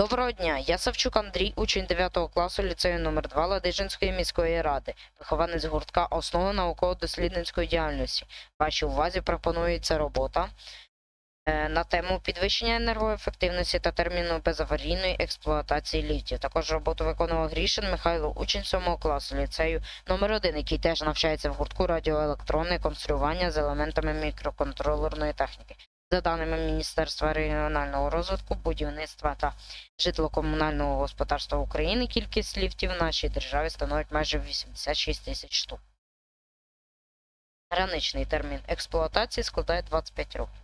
Доброго дня, я Савчук Андрій, учень 9 класу ліцею номер 2 Ладижинської міської ради, вихованець гуртка основи науково-дослідницької діяльності. Вашій увазі пропонується робота е, на тему підвищення енергоефективності та терміну безаварійної експлуатації ліфтів. Також роботу виконував Грішин Михайло, учень 7 класу ліцею номер 1 який теж навчається в гуртку радіоелектронне конструювання з елементами мікроконтролерної техніки. За даними Міністерства регіонального розвитку, будівництва та житлово-комунального господарства України, кількість ліфтів в нашій державі становить майже 86 тисяч штук. Граничний термін експлуатації складає 25 років.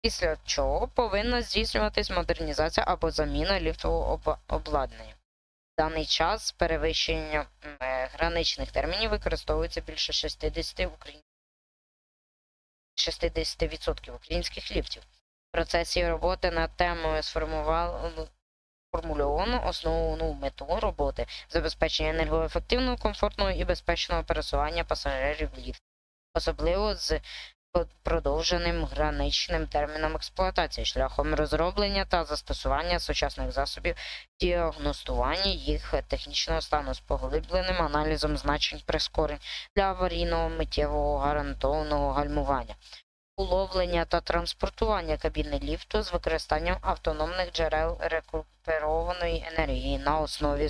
Після чого повинна здійснюватись модернізація або заміна ліфтового об- обладнання. В даний час перевищення е, граничних термінів використовується більше 60 українських 60% українських ліфтів. В процесі роботи над темою сформували формульовано основну мету роботи забезпечення енергоефективного, комфортного і безпечного пересування пасажирів ліфт, особливо з продовженим граничним терміном експлуатації шляхом розроблення та застосування сучасних засобів діагностування їх технічного стану з поглибленим аналізом значень прискорень для аварійного миттєвого гарантованого гальмування уловлення та транспортування кабіни ліфту з використанням автономних джерел рекуперованої енергії на основі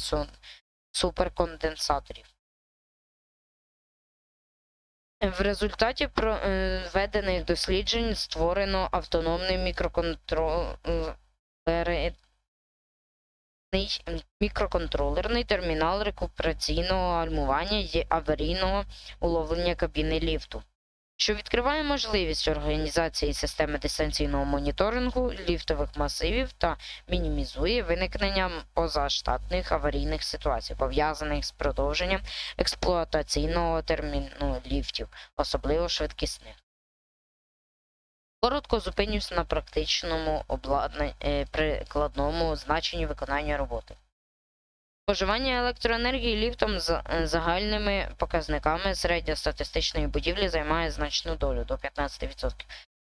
суперконденсаторів. В результаті проведених досліджень створено автономний мікроконтролер мікроконтролерний термінал рекупераційного гальмування і аварійного уловлення кабіни ліфту що відкриває можливість організації системи дистанційного моніторингу ліфтових масивів та мінімізує виникнення позаштатних аварійних ситуацій, пов'язаних з продовженням експлуатаційного терміну ліфтів, особливо швидкісних. Коротко зупинюсь на практичному обладнанні прикладному значенні виконання роботи. Споживання електроенергії ліфтом з е, загальними показниками середньостатистичної будівлі займає значну долю до 15%.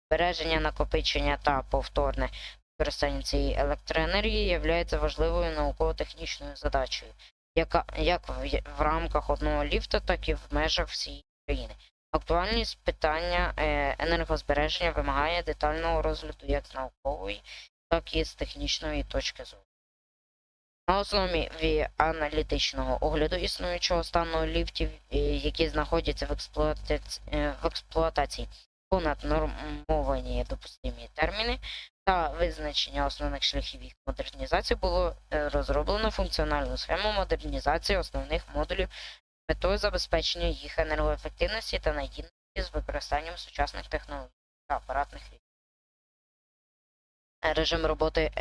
Збереження, накопичення та повторне використання цієї електроенергії є важливою науково-технічною задачею, яка як в, рамках одного ліфта, так і в межах всієї країни. Актуальність питання е, енергозбереження вимагає детального розгляду як з наукової, так і з технічної точки зору. На основі аналітичного огляду існуючого стану ліфтів, е, які знаходяться в, експлуатаці... е, в експлуатації, понад нормовані допустимі терміни та визначення основних шляхів їх модернізації, було е, розроблено функціональну схему модернізації основних модулів з метою забезпечення їх енергоефективності та надійності з використанням сучасних технологій та апаратних ліфтів. Режим роботи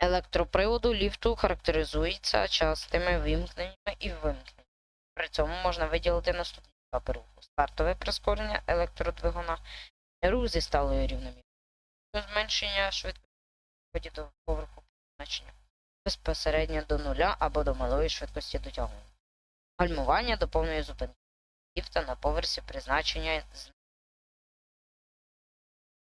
електроприводу ліфту характеризується частими вимкненнями і вимкненнями. При цьому можна виділити наступні етапи руху: стартове прискорення електродвигуна, рух зі сталою рівномірністю, зменшення швидкості до поверху позначення, безпосередньо до нуля або до малої швидкості дотягування, гальмування до повної зупинки ліфта на поверсі призначення з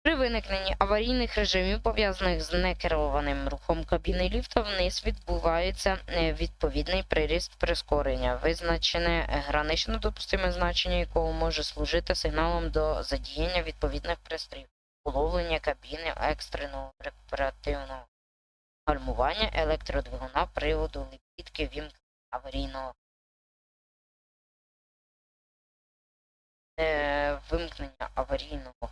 при виникненні аварійних режимів, пов'язаних з некерованим рухом кабіни ліфта, вниз відбувається е, відповідний приріст прискорення, визначене гранично допустиме значення якого може служити сигналом до задіяння відповідних пристроїв, уловлення кабіни екстреного рекуперативного гальмування електродвигуна, приводу лебідки, вімкнення аварійного е, вимкнення аварійного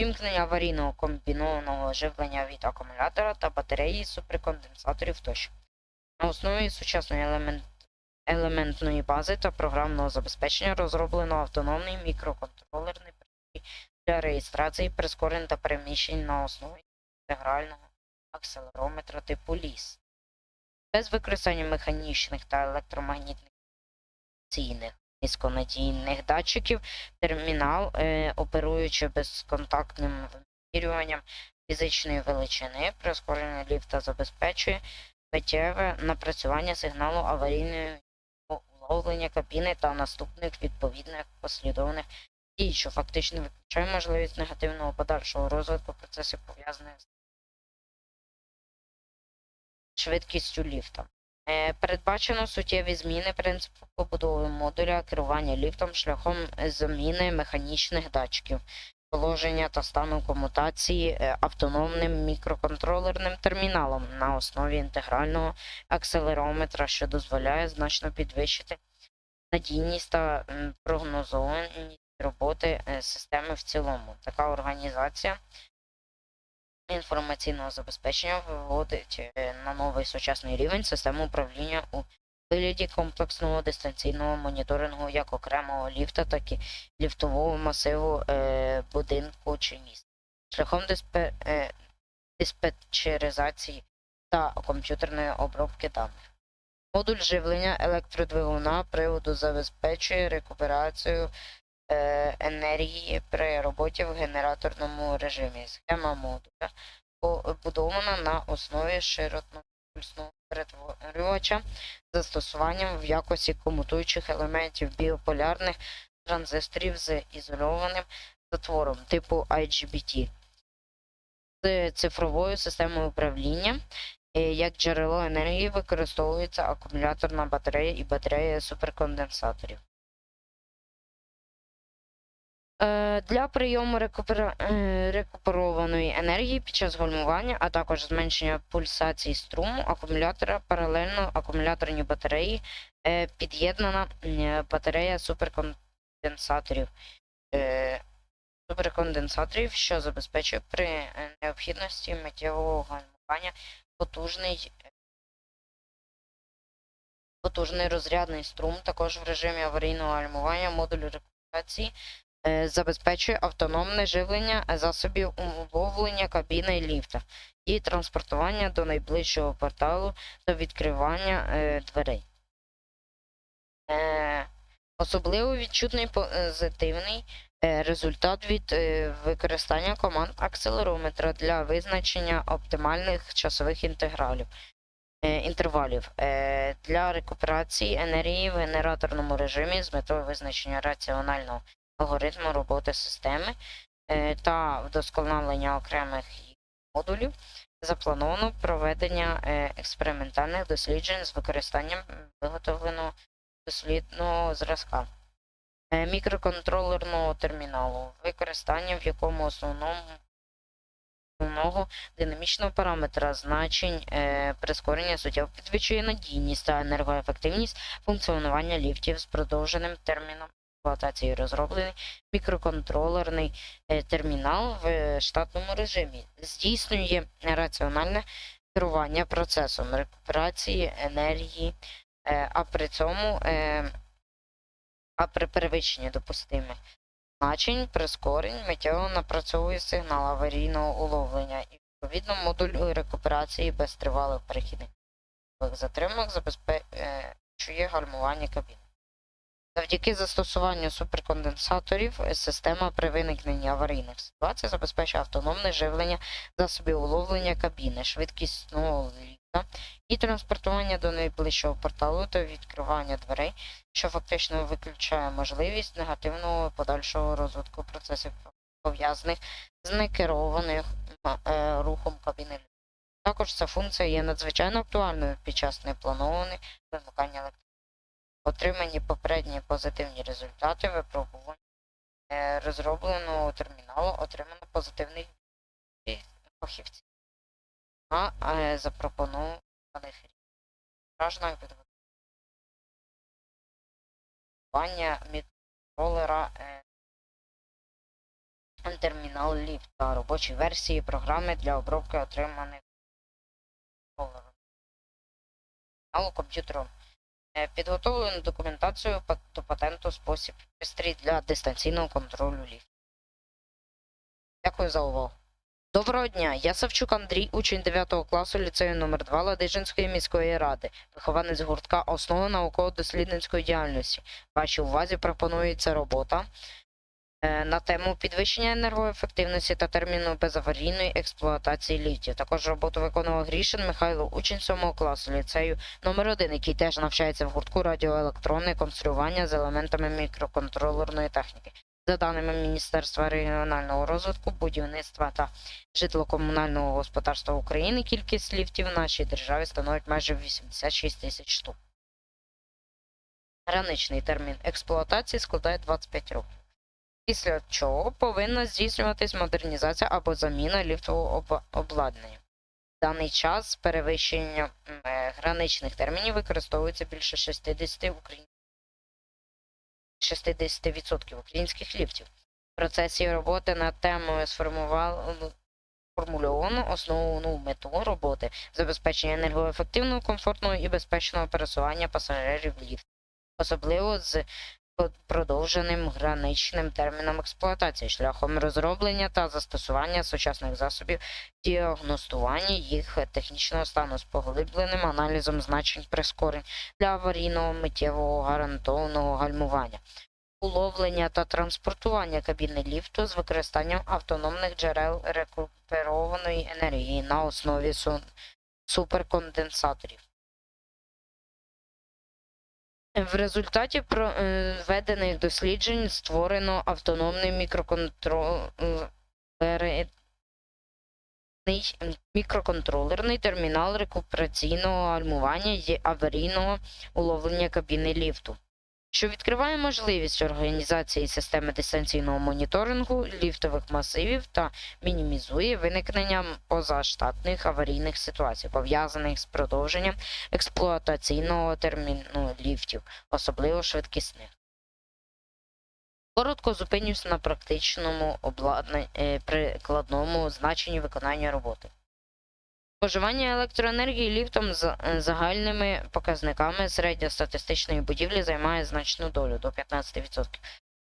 Вімкнення аварійного комбінованого живлення від акумулятора та батареї суперконденсаторів тощо. На основі сучасної елемент... елементної бази та програмного забезпечення розроблено автономний мікроконтролерний пристрій для реєстрації прискорень та переміщень на основі інтегрального акселерометра типу ліс. Без використання механічних та електромагнітних низьконадійних датчиків термінал, е, оперуючи безконтактним вимірюванням фізичної величини, прискорення ліфта забезпечує миттєве напрацювання сигналу аварійної уловлення кабіни та наступних відповідних послідовних дій, що фактично виключає можливість негативного подальшого розвитку процесів пов'язаних з швидкістю ліфта. Е, Передбачено суттєві зміни принципу побудови модуля керування ліфтом шляхом заміни механічних датчиків, положення та стану комутації е, автономним мікроконтролерним терміналом на основі інтегрального акселерометра, що дозволяє значно підвищити надійність та прогнозованість роботи е, системи в цілому. Така організація інформаційного забезпечення виводить е, на новий сучасний рівень систему управління у вигляді комплексного дистанційного моніторингу як окремого ліфта, так і ліфтового масиву е, будинку чи міста. Шляхом диспе, е, диспетчеризації та комп'ютерної обробки даних. Модуль живлення електродвигуна приводу забезпечує рекуперацію енергії при роботі в генераторному режимі. Схема модуля побудована на основі широтнопульсного перетворювача застосуванням в якості комутуючих елементів біополярних транзисторів з ізольованим затвором типу IGBT з цифровою системою управління. Е, Як джерело енергії використовується акумуляторна батарея і батарея суперконденсаторів. Е, Для прийому рекупера... е, рекуперованої енергії під час гальмування, а також зменшення пульсації струму акумулятора паралельно акумуляторній батареї е, під'єднана батарея суперконденсаторів. Суперконденсаторів, що забезпечує при необхідності миттєвого гальмування потужний потужний розрядний струм, також в режимі аварійного гальмування модуль рекуперації забезпечує автономне живлення засобів уловлення кабіни ліфта і транспортування до найближчого порталу та відкривання е, дверей. Е, особливо відчутний позитивний е, результат від е, використання команд акселерометра для визначення оптимальних часових інтегралів. е, Інтервалів е, для рекуперації енергії в генераторному режимі з метою визначення раціонального алгоритму роботи системи е, та вдосконалення окремих модулів. Заплановано проведення е, експериментальних досліджень з використанням виготовленого дослідного зразка е, мікроконтролерного терміналу, використання в якому основному основного динамічного параметра значень е, прискорення суттєво підвищує надійність та енергоефективність функціонування ліфтів з продовженим терміном експлуатації розроблений мікроконтролерний е, термінал в е, штатному режимі, здійснює раціональне керування процесом рекуперації енергії, е, а при цьому а при перевищенні допустимих значень прискорень миттєво напрацьовує сигнал аварійного уловлення і відповідно модуль рекуперації без тривалих перехідних затримок забезпечує гальмування кабіни. Завдяки застосуванню суперконденсаторів система при виникненні аварійних ситуацій забезпечує автономне живлення засобів уловлення кабіни, швидкісного ліфта і транспортування до найближчого порталу та відкривання дверей, що фактично виключає можливість негативного подальшого розвитку процесів пов'язаних з некерованим е, рухом кабіни. Також ця функція є надзвичайно актуальною під час непланованих вимикання електроенергії. Отримані попередні позитивні результати випробувань е, розробленого терміналу отримано позитивних від фахівців на е, запропонованих рішень підготування мікроконтролера е, термінал ліфт та робочі версії програми для обробки отриманих терміналу комп'ютером. Е, Підготовлено документацію до патенту спосіб пристрій для дистанційного контролю ліфту. Дякую за увагу. Доброго дня, я Савчук Андрій, учень 9 класу ліцею номер 2 Ладижинської міської ради, вихованець гуртка основи науково-дослідницької діяльності. Вашій увазі пропонується робота на тему підвищення енергоефективності та терміну безаварійної експлуатації ліфтів. Також роботу виконував Грішин Михайло, учень 7 класу ліцею номер 1 який теж навчається в гуртку радіоелектронне конструювання з елементами мікроконтролерної техніки. За даними Міністерства регіонального розвитку, будівництва та житлокомунального господарства України, кількість ліфтів в нашій державі становить майже 86 тисяч штук. Граничний термін експлуатації складає 25 років. Після чого повинна здійснюватись модернізація або заміна ліфтового об- обладнання. В даний час перевищення е, граничних термінів використовується більше 60 україн... 60% українських ліфтів. В процесі роботи над темою сформувало формульовано основну мету роботи забезпечення енергоефективного, комфортного і безпечного пересування пасажирів ліфту, особливо з продовженим граничним терміном експлуатації шляхом розроблення та застосування сучасних засобів діагностування їх технічного стану з поглибленим аналізом значень прискорень для аварійного миттєвого гарантованого гальмування. Уловлення та транспортування кабіни ліфту з використанням автономних джерел рекуперованої енергії на основі суперконденсаторів. В результаті проведених досліджень створено автономний мікроконтролер мікроконтролерний термінал рекупераційного гальмування і аварійного уловлення кабіни ліфту, що відкриває можливість організації системи дистанційного моніторингу ліфтових масивів та мінімізує виникнення позаштатних аварійних ситуацій, пов'язаних з продовженням експлуатаційного терміну ліфтів, особливо швидкісних. Коротко зупинюсь на практичному обладнанні прикладному значенні виконання роботи. Споживання електроенергії ліфтом з е, загальними показниками середньостатистичної будівлі займає значну долю до 15%.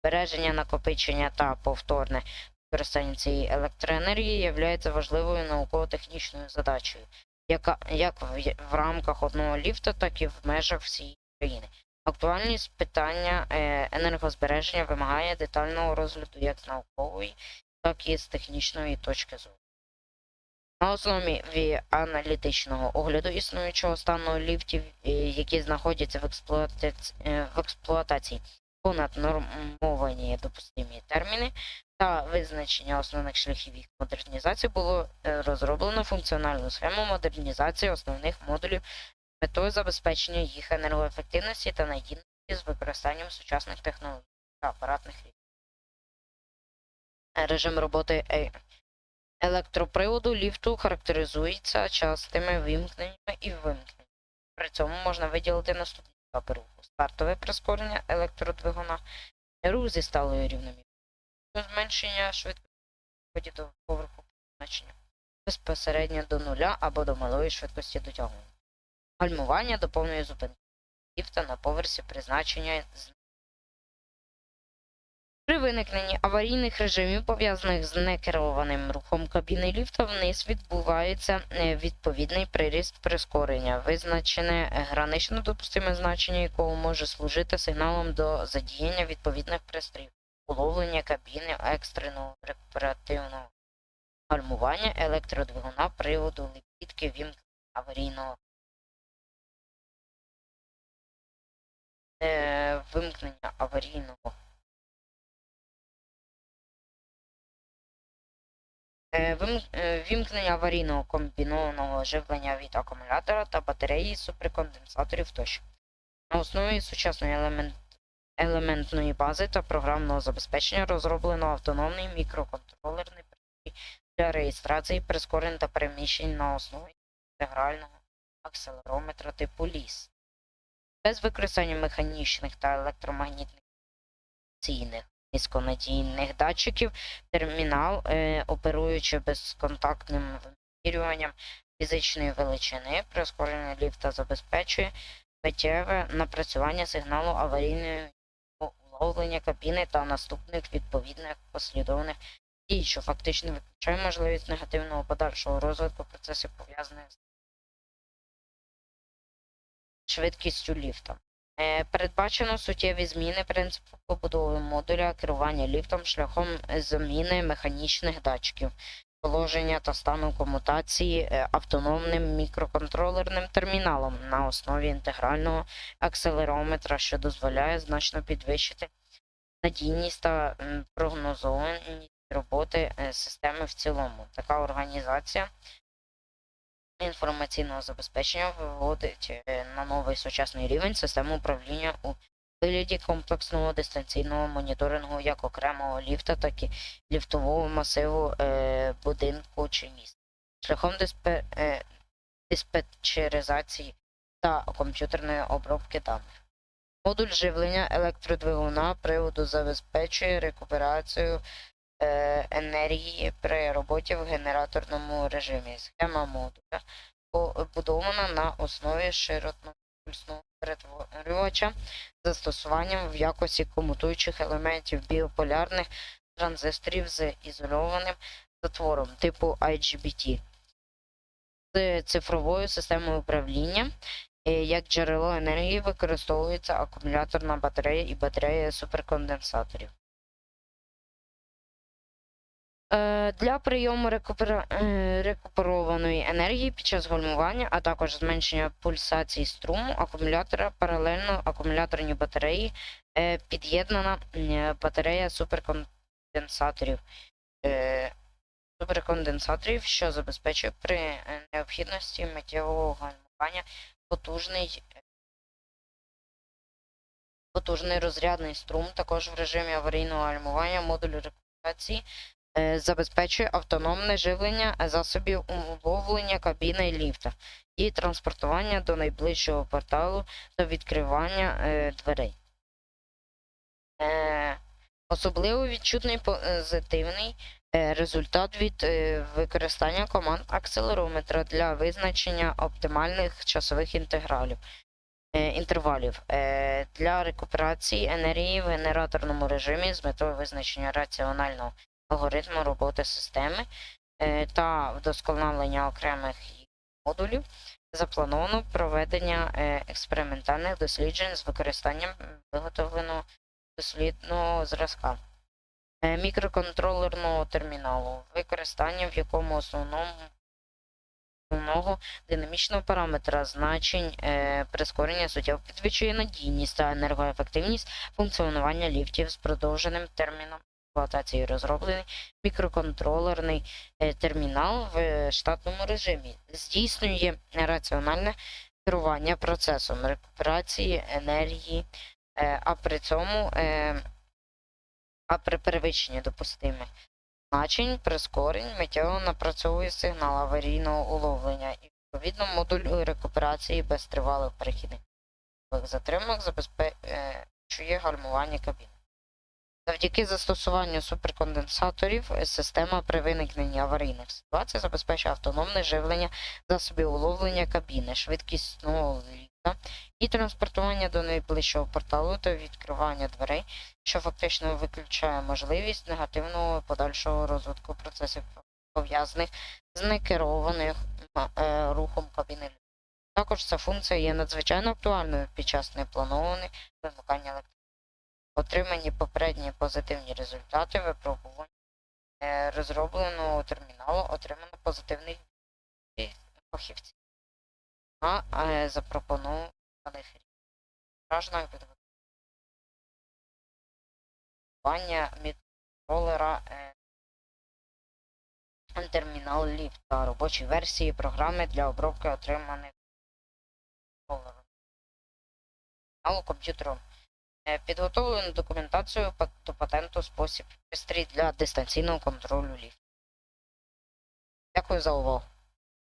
Збереження, накопичення та повторне використання цієї електроенергії є важливою науково-технічною задачею, яка як в, рамках одного ліфта, так і в межах всієї країни. Актуальність питання е, енергозбереження вимагає детального розгляду як з наукової, так і з технічної точки зору. На основі аналітичного огляду існуючого стану ліфтів, е, які знаходяться в, експлуатаці... е, в експлуатації понад нормовані допустимі терміни та визначення основних шляхів їх модернізації, було е, розроблено функціональну схему модернізації основних модулів з метою забезпечення їх енергоефективності та надійності з використанням сучасних технологій та апаратних рішень. Режим роботи електроприводу ліфту характеризується частими вимкненнями і вимкненнями. При цьому можна виділити наступні етапи руху: стартове прискорення електродвигуна, рух зі сталою рівномірною, зменшення швидкості до поверху позначення, безпосередньо до нуля або до малої швидкості дотягування. Гальмування до повної зупинки ліфта на поверсі призначення з при виникненні аварійних режимів, пов'язаних з некерованим рухом кабіни ліфта, вниз відбувається е, відповідний приріст прискорення, визначене гранично допустиме значення якого може служити сигналом до задіяння відповідних пристроїв, уловлення кабіни екстреного рекуперативного гальмування електродвигуна приводу лебідки вімкнення аварійного е, вимкнення аварійного Вімкнення аварійного комбінованого живлення від акумулятора та батареї суперконденсаторів тощо. На основі сучасної елемент... елементної бази та програмного забезпечення розроблено автономний мікроконтролерний пристрій для реєстрації прискорень та переміщень на основі інтегрального акселерометра типу ліс. Без використання механічних та електромагнітних низьконадійних датчиків, термінал, е, оперуючи безконтактним вимірюванням фізичної величини, прискорення ліфта забезпечує миттєве напрацювання сигналу аварійної уловлення кабіни та наступних відповідних послідовних дій, що фактично виключає можливість негативного подальшого розвитку процесів пов'язаних з швидкістю ліфта. Е, Передбачено суттєві зміни принципу побудови модуля керування ліфтом шляхом заміни механічних датчиків, положення та стану комутації е, автономним мікроконтролерним терміналом на основі інтегрального акселерометра, що дозволяє значно підвищити надійність та прогнозованість роботи е, системи в цілому. Така організація інформаційного забезпечення виводить е, на новий сучасний рівень систему управління у вигляді комплексного дистанційного моніторингу як окремого ліфта, так і ліфтового масиву е, будинку чи міста. Шляхом диспе, е, диспетчеризації та комп'ютерної обробки даних. Модуль живлення електродвигуна приводу забезпечує рекуперацію енергії при роботі в генераторному режимі. Схема модуля побудована на основі широтнопульсного перетворювача застосуванням в якості комутуючих елементів біополярних транзисторів з ізольованим затвором типу IGBT з цифровою системою управління. Е, Як джерело енергії використовується акумуляторна батарея і батарея суперконденсаторів. Е, Для прийому рекупера... е, рекуперованої енергії під час гальмування, а також зменшення пульсації струму акумулятора паралельно акумуляторній батареї е, під'єднана батарея суперконденсаторів. Суперконденсаторів, що забезпечує при необхідності миттєвого гальмування потужний потужний розрядний струм, також в режимі аварійного гальмування модуль рекуперації забезпечує автономне живлення засобів уловлення кабіни ліфта і транспортування до найближчого порталу та відкривання е, дверей. Е, особливо відчутний позитивний е, результат від е, використання команд акселерометра для визначення оптимальних часових інтегралів. е, Інтервалів е, для рекуперації енергії в генераторному режимі з метою визначення раціонального алгоритму роботи системи е, та вдосконалення окремих модулів. Заплановано проведення е, експериментальних досліджень з використанням виготовленого дослідного зразка е, мікроконтролерного терміналу, використання в якому основному основного динамічного параметра значень е, прискорення суттєво підвищує надійність та енергоефективність функціонування ліфтів з продовженим терміном експлуатації розроблений мікроконтролерний е, термінал в е, штатному режимі, здійснює раціональне керування процесом рекуперації енергії, е, а при цьому а при перевищенні допустимих значень прискорень миттєво напрацьовує сигнал аварійного уловлення і відповідно модуль рекуперації без тривалих перехідних затримок забезпечує гальмування кабіни. Завдяки застосуванню суперконденсаторів система при виникненні аварійних ситуацій забезпечує автономне живлення засобів уловлення кабіни, швидкісного ліфта і транспортування до найближчого порталу та відкривання дверей, що фактично виключає можливість негативного подальшого розвитку процесів пов'язаних з некерованим е, рухом кабіни. Також ця функція є надзвичайно актуальною під час непланованих вимикання електроенергії. Отримані попередні позитивні результати випробувань е, розробленого терміналу отримано позитивних від фахівців на е, запропонованих рішень підготування мікроконтролера е, термінал ліфт та робочі версії програми для обробки отриманих терміналу комп'ютером. Е, Підготовлено документацію до патенту спосіб пристрій для дистанційного контролю ліфтів. Дякую за увагу.